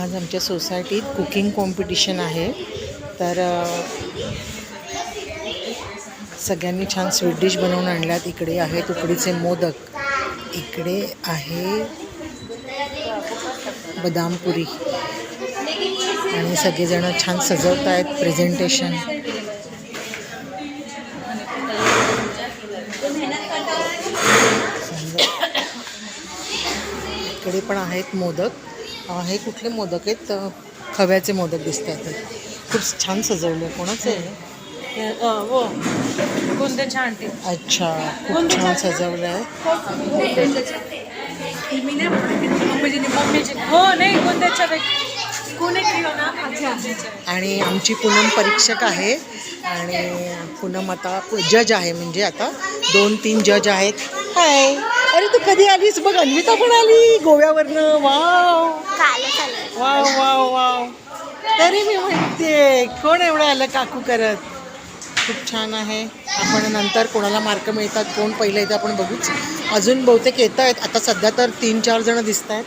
आज आमच्या सोसायटीत कुकिंग कॉम्पिटिशन आहे. तर सगळ्यांनी छान स्वीट डिश बनवून आणल्यात. इकडे आहेत उकडीचे मोदक. इकडे आहे बदाम पुरी. आणि सगळेजण छान सजवत आहेत प्रेझेंटेशन. इकडे पण आहेत मोदक. हे कुठले मोदक आहेत? खव्याचे मोदक दिसत आहेत खूप छान सजवले कोणाचे आहे? हो. अच्छा खूप छान सजवलं आहे हो अच्छा आणि आमची पूनम परीक्षक आहे. आणि पूनम आता जज आहे. म्हणजे आता दोन तीन जज आहेत. हाय. अरे तू कधी आलीस? बघ अन्विता पण आली गोव्यावरनं. वाव. Wow wow wow. तरी मी म्हणते कोण एवढं आलं काकू करत? खूप छान आहे. आपण नंतर कोणाला मार्क मिळतात कोण पहिलं येतं आपण बघूच. अजून बहुतेक येत आहेत. आता सध्या तर तीन चार जण दिसत आहेत